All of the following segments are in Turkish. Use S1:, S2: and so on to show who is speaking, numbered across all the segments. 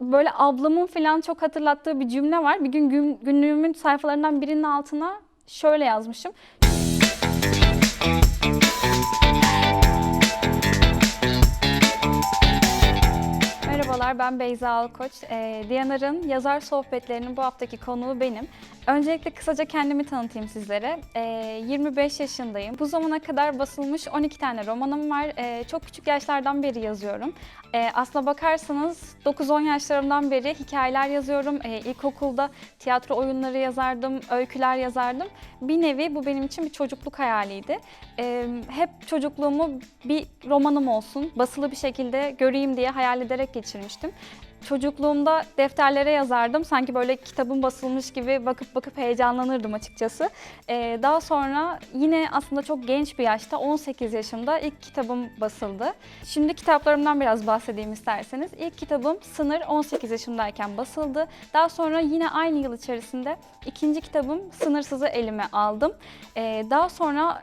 S1: Böyle ablamın falan çok hatırlattığı bir cümle var. Bir gün gün- günlüğümün sayfalarından birinin altına şöyle yazmışım. Merhabalar ben Beyza Alkoç. Ee, Diyanar'ın yazar sohbetlerinin bu haftaki konuğu benim. Öncelikle kısaca kendimi tanıtayım sizlere. Ee, 25 yaşındayım. Bu zamana kadar basılmış 12 tane romanım var. Ee, çok küçük yaşlardan beri yazıyorum. Ee, aslına bakarsanız 9-10 yaşlarımdan beri hikayeler yazıyorum. Ee, ilkokulda tiyatro oyunları yazardım, öyküler yazardım. Bir nevi bu benim için bir çocukluk hayaliydi. Ee, hep çocukluğumu bir romanım olsun, basılı bir şekilde göreyim diye hayal ederek geçirmiştim. Çocukluğumda defterlere yazardım. Sanki böyle kitabın basılmış gibi bakıp bakıp heyecanlanırdım açıkçası. Ee, daha sonra yine aslında çok genç bir yaşta 18 yaşımda ilk kitabım basıldı. Şimdi kitaplarımdan biraz bahsedeyim isterseniz. İlk kitabım Sınır 18 yaşımdayken basıldı. Daha sonra yine aynı yıl içerisinde ikinci kitabım Sınırsız'ı elime aldım. Ee, daha sonra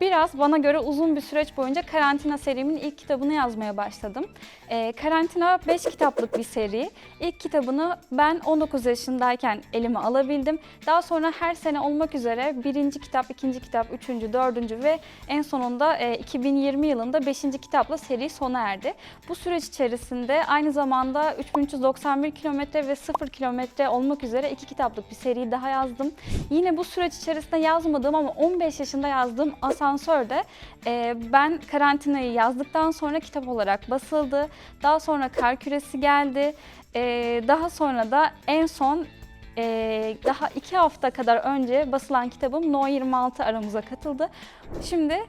S1: Biraz bana göre uzun bir süreç boyunca karantina serimin ilk kitabını yazmaya başladım. Ee, karantina 5 kitaplık bir seri. İlk kitabını ben 19 yaşındayken elime alabildim. Daha sonra her sene olmak üzere birinci kitap, ikinci kitap, üçüncü, dördüncü ve en sonunda e, 2020 yılında 5. kitapla seri sona erdi. Bu süreç içerisinde aynı zamanda 3391 kilometre ve 0 kilometre olmak üzere iki kitaplık bir seri daha yazdım. Yine bu süreç içerisinde yazmadığım ama 15 yaşında yazdığım Asansör'de e, ben karantinayı yazdıktan sonra kitap olarak basıldı. Daha sonra Kar Küresi geldi. E, daha sonra da en son e, daha iki hafta kadar önce basılan kitabım No 26 aramıza katıldı. Şimdi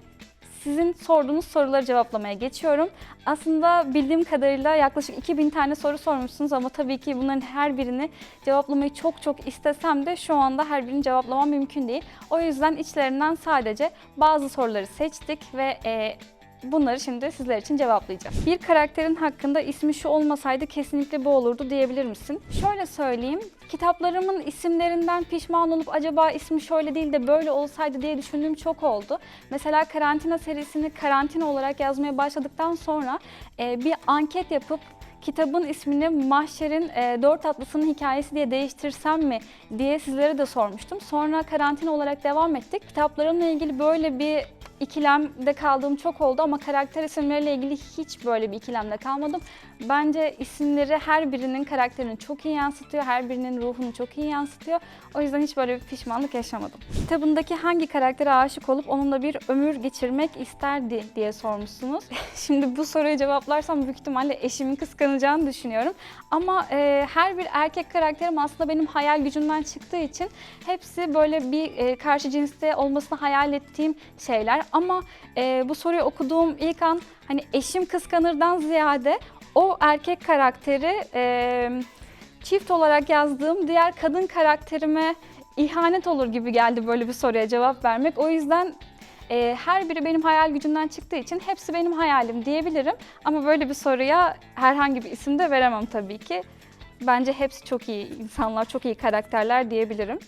S1: sizin sorduğunuz soruları cevaplamaya geçiyorum. Aslında bildiğim kadarıyla yaklaşık 2000 tane soru sormuşsunuz ama tabii ki bunların her birini cevaplamayı çok çok istesem de şu anda her birini cevaplamam mümkün değil. O yüzden içlerinden sadece bazı soruları seçtik ve e, Bunları şimdi sizler için cevaplayacağım. Bir karakterin hakkında ismi şu olmasaydı kesinlikle bu olurdu diyebilir misin? Şöyle söyleyeyim. Kitaplarımın isimlerinden pişman olup acaba ismi şöyle değil de böyle olsaydı diye düşündüğüm çok oldu. Mesela karantina serisini karantina olarak yazmaya başladıktan sonra e, bir anket yapıp kitabın ismini Mahşer'in e, Dört Atlısı'nın hikayesi diye değiştirsem mi diye sizlere de sormuştum. Sonra karantina olarak devam ettik. Kitaplarımla ilgili böyle bir ikilemde kaldığım çok oldu ama karakter isimleriyle ilgili hiç böyle bir ikilemde kalmadım. Bence isimleri her birinin karakterini çok iyi yansıtıyor, her birinin ruhunu çok iyi yansıtıyor. O yüzden hiç böyle bir pişmanlık yaşamadım. Kitabındaki hangi karaktere aşık olup onunla bir ömür geçirmek isterdi diye sormuşsunuz. Şimdi bu soruyu cevaplarsam büyük ihtimalle eşimin kıskanacağını düşünüyorum. Ama e, her bir erkek karakterim aslında benim hayal gücümden çıktığı için hepsi böyle bir e, karşı cinste olmasını hayal ettiğim şeyler. Ama e, bu soruyu okuduğum ilk an hani eşim kıskanırdan ziyade o erkek karakteri e, çift olarak yazdığım diğer kadın karakterime ihanet olur gibi geldi böyle bir soruya cevap vermek. O yüzden e, her biri benim hayal gücümden çıktığı için hepsi benim hayalim diyebilirim. Ama böyle bir soruya herhangi bir isim de veremem tabii ki. Bence hepsi çok iyi insanlar, çok iyi karakterler diyebilirim.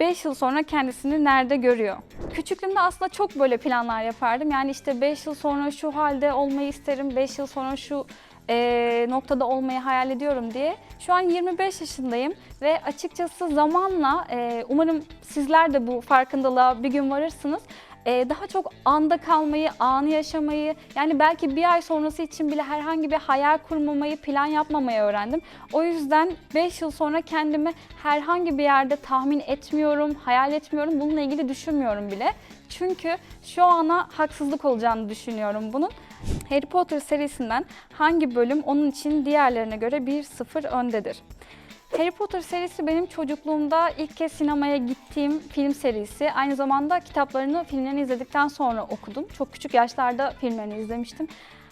S1: 5 yıl sonra kendisini nerede görüyor? Küçüklüğümde aslında çok böyle planlar yapardım. Yani işte 5 yıl sonra şu halde olmayı isterim, 5 yıl sonra şu e, noktada olmayı hayal ediyorum diye. Şu an 25 yaşındayım ve açıkçası zamanla e, umarım sizler de bu farkındalığa bir gün varırsınız. E, daha çok anda kalmayı, anı yaşamayı, yani belki bir ay sonrası için bile herhangi bir hayal kurmamayı, plan yapmamayı öğrendim. O yüzden 5 yıl sonra kendimi herhangi bir yerde tahmin etmiyorum, hayal etmiyorum, bununla ilgili düşünmüyorum bile. Çünkü şu ana haksızlık olacağını düşünüyorum bunun. Harry Potter serisinden hangi bölüm onun için diğerlerine göre 1-0 öndedir? Harry Potter serisi benim çocukluğumda ilk kez sinemaya gittiğim film serisi. Aynı zamanda kitaplarını, filmlerini izledikten sonra okudum. Çok küçük yaşlarda filmlerini izlemiştim.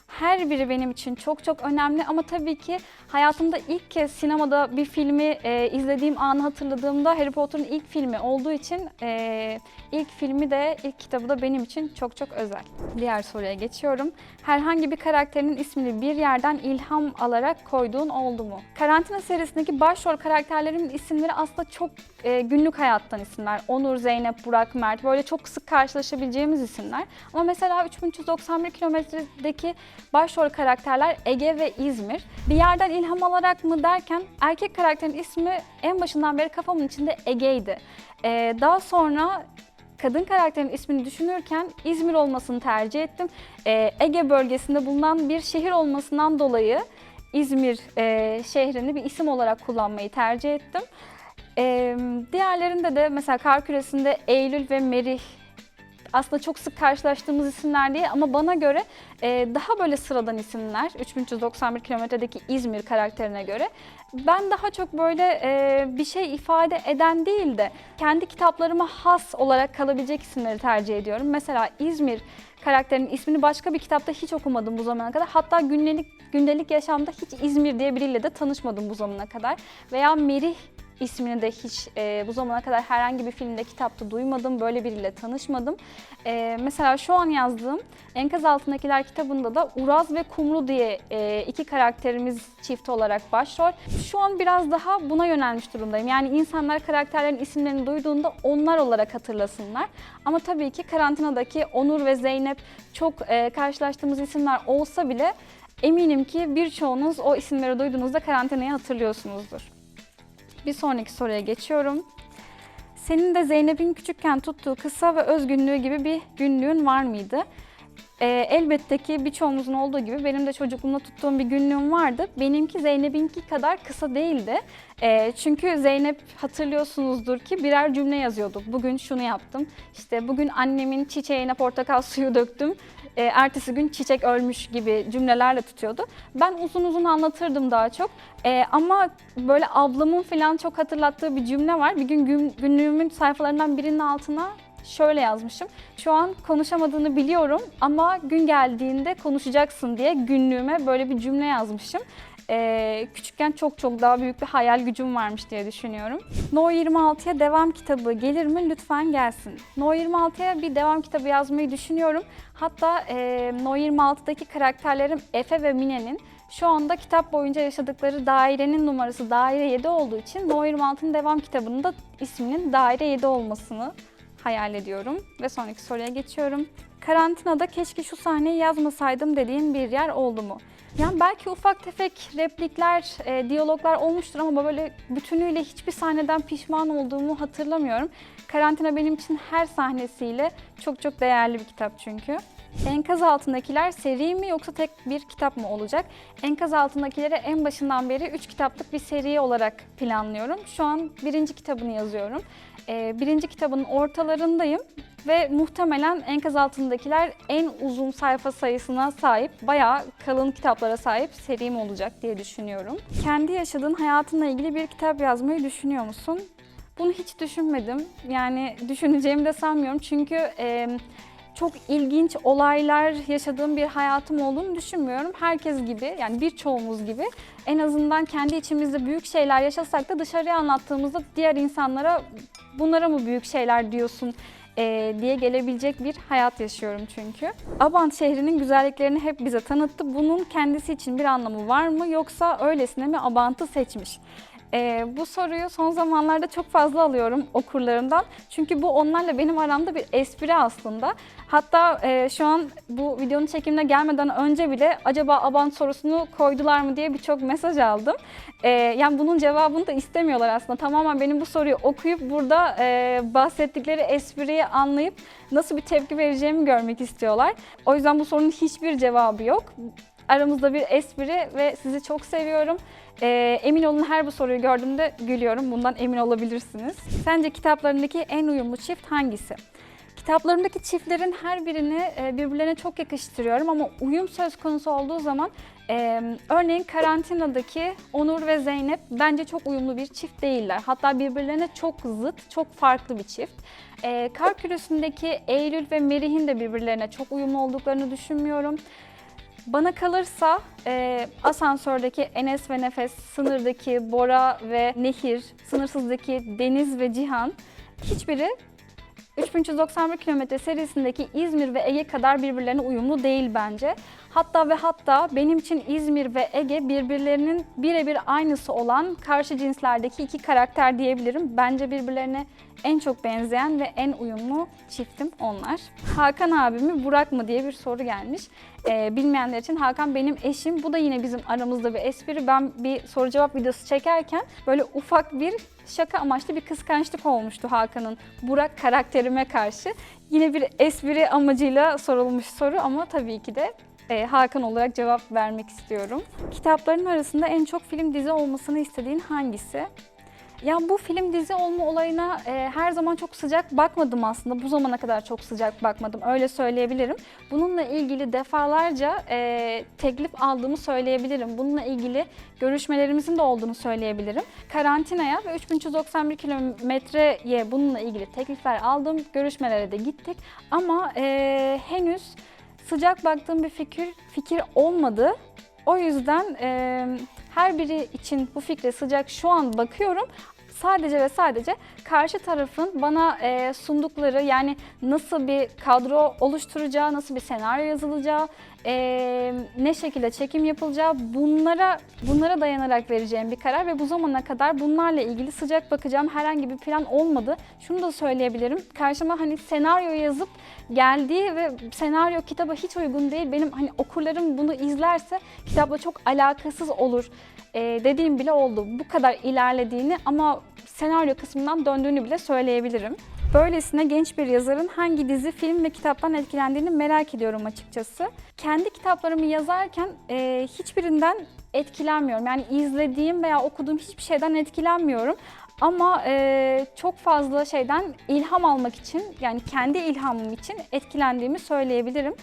S1: Her biri benim için çok çok önemli ama tabii ki hayatımda ilk kez sinemada bir filmi e, izlediğim anı hatırladığımda Harry Potter'ın ilk filmi olduğu için e, ilk filmi de ilk kitabı da benim için çok çok özel. Diğer soruya geçiyorum. Herhangi bir karakterinin ismini bir yerden ilham alarak koyduğun oldu mu? Karantina serisindeki başrol karakterlerimin isimleri aslında çok e, günlük hayattan isimler. Onur, Zeynep, Burak, Mert böyle çok sık karşılaşabileceğimiz isimler. Ama mesela 3391 kilometredeki Başrol karakterler Ege ve İzmir. Bir yerden ilham alarak mı derken erkek karakterin ismi en başından beri kafamın içinde Ege'ydi. Ee, daha sonra kadın karakterin ismini düşünürken İzmir olmasını tercih ettim. Ee, Ege bölgesinde bulunan bir şehir olmasından dolayı İzmir e, şehrini bir isim olarak kullanmayı tercih ettim. Ee, diğerlerinde de mesela kar küresinde Eylül ve Merih aslında çok sık karşılaştığımız isimler değil ama bana göre e, daha böyle sıradan isimler 3391 kilometredeki İzmir karakterine göre. Ben daha çok böyle e, bir şey ifade eden değil de kendi kitaplarıma has olarak kalabilecek isimleri tercih ediyorum. Mesela İzmir karakterinin ismini başka bir kitapta hiç okumadım bu zamana kadar. Hatta gündelik gündelik yaşamda hiç İzmir diye biriyle de tanışmadım bu zamana kadar. Veya Merih ismini de hiç e, bu zamana kadar herhangi bir filmde, kitapta duymadım. Böyle biriyle tanışmadım. E, mesela şu an yazdığım Enkaz Altındakiler kitabında da Uraz ve Kumru diye e, iki karakterimiz çift olarak başrol. Şu an biraz daha buna yönelmiş durumdayım. Yani insanlar karakterlerin isimlerini duyduğunda onlar olarak hatırlasınlar. Ama tabii ki karantinadaki Onur ve Zeynep çok e, karşılaştığımız isimler olsa bile eminim ki birçoğunuz o isimleri duyduğunuzda karantinayı hatırlıyorsunuzdur. Bir sonraki soruya geçiyorum. Senin de Zeynep'in küçükken tuttuğu kısa ve öz günlüğü gibi bir günlüğün var mıydı? Ee, elbette ki birçoğumuzun olduğu gibi benim de çocukluğumda tuttuğum bir günlüğüm vardı. Benimki Zeynep'inki kadar kısa değildi. Ee, çünkü Zeynep hatırlıyorsunuzdur ki birer cümle yazıyorduk. Bugün şunu yaptım. İşte bugün annemin çiçeğine portakal suyu döktüm. Ee, ertesi gün çiçek ölmüş gibi cümlelerle tutuyordu. Ben uzun uzun anlatırdım daha çok. Ee, ama böyle ablamın falan çok hatırlattığı bir cümle var. Bir gün gün- günlüğümün sayfalarından birinin altına şöyle yazmışım. Şu an konuşamadığını biliyorum ama gün geldiğinde konuşacaksın diye günlüğüme böyle bir cümle yazmışım. Ee, küçükken çok çok daha büyük bir hayal gücüm varmış diye düşünüyorum. No 26'ya devam kitabı gelir mi? Lütfen gelsin. No 26'ya bir devam kitabı yazmayı düşünüyorum. Hatta e, No 26'daki karakterlerim Efe ve Mine'nin şu anda kitap boyunca yaşadıkları dairenin numarası daire 7 olduğu için No 26'nın devam kitabının da isminin daire 7 olmasını hayal ediyorum. Ve sonraki soruya geçiyorum. Karantinada keşke şu sahneyi yazmasaydım dediğin bir yer oldu mu? Yani belki ufak tefek replikler, e, diyaloglar olmuştur ama böyle bütünüyle hiçbir sahneden pişman olduğumu hatırlamıyorum. Karantina benim için her sahnesiyle çok çok değerli bir kitap çünkü. Enkaz altındakiler seri mi yoksa tek bir kitap mı olacak? Enkaz altındakileri en başından beri 3 kitaplık bir seri olarak planlıyorum. Şu an birinci kitabını yazıyorum. Ee, birinci kitabın ortalarındayım ve muhtemelen enkaz altındakiler en uzun sayfa sayısına sahip, bayağı kalın kitaplara sahip serim olacak diye düşünüyorum. Kendi yaşadığın hayatınla ilgili bir kitap yazmayı düşünüyor musun? Bunu hiç düşünmedim. Yani düşüneceğimi de sanmıyorum çünkü e, çok ilginç olaylar yaşadığım bir hayatım olduğunu düşünmüyorum. Herkes gibi yani birçoğumuz gibi en azından kendi içimizde büyük şeyler yaşasak da dışarıya anlattığımızda diğer insanlara bunlara mı büyük şeyler diyorsun e, diye gelebilecek bir hayat yaşıyorum çünkü. Abant şehrinin güzelliklerini hep bize tanıttı. Bunun kendisi için bir anlamı var mı yoksa öylesine mi Abant'ı seçmiş? Ee, bu soruyu son zamanlarda çok fazla alıyorum okurlarımdan. Çünkü bu onlarla benim aramda bir espri aslında. Hatta e, şu an bu videonun çekimine gelmeden önce bile acaba Abant sorusunu koydular mı diye birçok mesaj aldım. Ee, yani bunun cevabını da istemiyorlar aslında. Tamamen benim bu soruyu okuyup burada e, bahsettikleri espriyi anlayıp nasıl bir tepki vereceğimi görmek istiyorlar. O yüzden bu sorunun hiçbir cevabı yok. Aramızda bir espri ve sizi çok seviyorum. Ee, emin olun her bu soruyu gördüğümde gülüyorum. Bundan emin olabilirsiniz. Sence kitaplarındaki en uyumlu çift hangisi? Kitaplarımdaki çiftlerin her birini e, birbirlerine çok yakıştırıyorum ama uyum söz konusu olduğu zaman e, örneğin karantinadaki Onur ve Zeynep bence çok uyumlu bir çift değiller. Hatta birbirlerine çok zıt, çok farklı bir çift. E, Kar Kürüsü'ndeki Eylül ve Merih'in de birbirlerine çok uyumlu olduklarını düşünmüyorum. Bana kalırsa e, asansördeki Enes ve Nefes, sınırdaki Bora ve Nehir, sınırsızdaki Deniz ve Cihan hiçbiri 3391 kilometre serisindeki İzmir ve Ege kadar birbirlerine uyumlu değil bence. Hatta ve hatta benim için İzmir ve Ege birbirlerinin birebir aynısı olan karşı cinslerdeki iki karakter diyebilirim. Bence birbirlerine en çok benzeyen ve en uyumlu çiftim onlar. Hakan abimi Burak mı diye bir soru gelmiş. Ee, bilmeyenler için Hakan benim eşim. Bu da yine bizim aramızda bir espri. Ben bir soru cevap videosu çekerken böyle ufak bir şaka amaçlı bir kıskançlık olmuştu Hakan'ın Burak karakterime karşı. Yine bir espri amacıyla sorulmuş soru ama tabii ki de e, Hakan olarak cevap vermek istiyorum. Kitapların arasında en çok film dizi olmasını istediğin hangisi? Ya bu film dizi olma olayına e, her zaman çok sıcak bakmadım aslında. Bu zamana kadar çok sıcak bakmadım. Öyle söyleyebilirim. Bununla ilgili defalarca e, teklif aldığımı söyleyebilirim. Bununla ilgili görüşmelerimizin de olduğunu söyleyebilirim. Karantinaya ve 3391 kilometreye bununla ilgili teklifler aldım. Görüşmelere de gittik. Ama e, henüz sıcak baktığım bir fikir fikir olmadı. O yüzden e, her biri için bu fikre sıcak şu an bakıyorum. Sadece ve sadece karşı tarafın bana e, sundukları yani nasıl bir kadro oluşturacağı, nasıl bir senaryo yazılacağı, e, ne şekilde çekim yapılacağı bunlara bunlara dayanarak vereceğim bir karar ve bu zamana kadar bunlarla ilgili sıcak bakacağım herhangi bir plan olmadı. Şunu da söyleyebilirim. Karşıma hani senaryo yazıp geldiği ve senaryo kitaba hiç uygun değil. Benim hani okurlarım bunu izlerse kitapla çok alakasız olur e, dediğim bile oldu. Bu kadar ilerlediğini ama senaryo kısmından döndüğünü bile söyleyebilirim. Böylesine genç bir yazarın hangi dizi, film ve kitaptan etkilendiğini merak ediyorum açıkçası. Kendi kitaplarımı yazarken e, hiçbirinden etkilenmiyorum. Yani izlediğim veya okuduğum hiçbir şeyden etkilenmiyorum. Ama e, çok fazla şeyden ilham almak için yani kendi ilhamım için etkilendiğimi söyleyebilirim.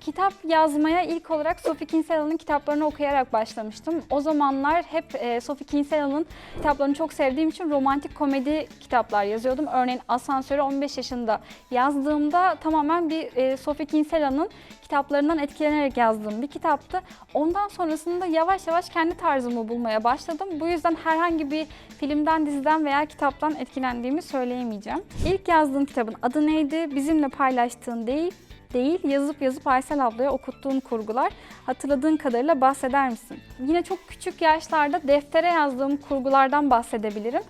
S1: Kitap yazmaya ilk olarak Sophie Kinsela'nın kitaplarını okuyarak başlamıştım. O zamanlar hep e, Sophie Kinsela'nın kitaplarını çok sevdiğim için romantik komedi kitaplar yazıyordum. Örneğin Asansörü 15 yaşında yazdığımda tamamen bir e, Sophie Kinsela'nın kitaplarından etkilenerek yazdığım bir kitaptı. Ondan sonrasında yavaş yavaş kendi tarzımı bulmaya başladım. Bu yüzden herhangi bir filmden, diziden veya kitaptan etkilendiğimi söyleyemeyeceğim. İlk yazdığım kitabın adı neydi? Bizimle paylaştığın değil, değil, yazıp yazıp Aysel ablaya okuttuğun kurgular. Hatırladığın kadarıyla bahseder misin? Yine çok küçük yaşlarda deftere yazdığım kurgulardan bahsedebilirim.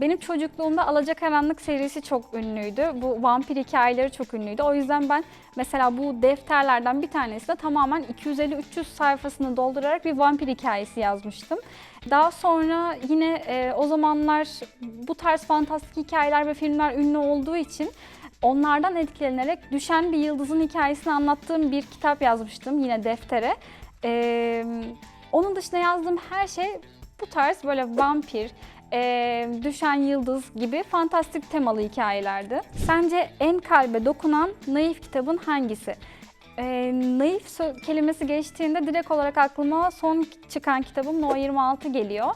S1: Benim çocukluğumda Alacakaranlık serisi çok ünlüydü. Bu vampir hikayeleri çok ünlüydü. O yüzden ben mesela bu defterlerden bir tanesinde tamamen 250-300 sayfasını doldurarak bir vampir hikayesi yazmıştım. Daha sonra yine e, o zamanlar bu tarz fantastik hikayeler ve filmler ünlü olduğu için onlardan etkilenerek düşen bir yıldızın hikayesini anlattığım bir kitap yazmıştım yine deftere. Ee, onun dışında yazdığım her şey bu tarz böyle vampir, e, düşen yıldız gibi fantastik temalı hikayelerdi. Sence en kalbe dokunan naif kitabın hangisi? E, naif kelimesi geçtiğinde direkt olarak aklıma son çıkan kitabım No 26 geliyor.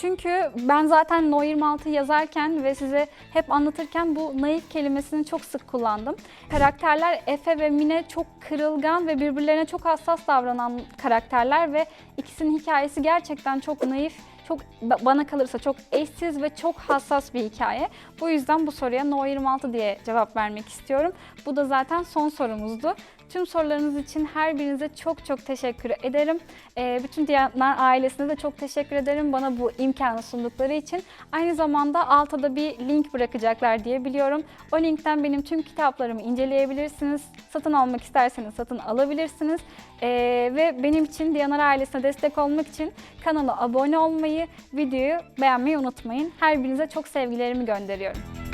S1: Çünkü ben zaten No 26 yazarken ve size hep anlatırken bu naif kelimesini çok sık kullandım. Karakterler Efe ve Mine çok kırılgan ve birbirlerine çok hassas davranan karakterler ve ikisinin hikayesi gerçekten çok naif çok ba- bana kalırsa çok eşsiz ve çok hassas bir hikaye. Bu yüzden bu soruya No 26 diye cevap vermek istiyorum. Bu da zaten son sorumuzdu. Tüm sorularınız için her birinize çok çok teşekkür ederim. Ee, bütün Diyanar ailesine de çok teşekkür ederim bana bu imkanı sundukları için. Aynı zamanda altta da bir link bırakacaklar diye biliyorum. O linkten benim tüm kitaplarımı inceleyebilirsiniz. Satın almak isterseniz satın alabilirsiniz. Ee, ve benim için Diyanar ailesine destek olmak için kanala abone olmayı, videoyu beğenmeyi unutmayın. Her birinize çok sevgilerimi gönderiyorum.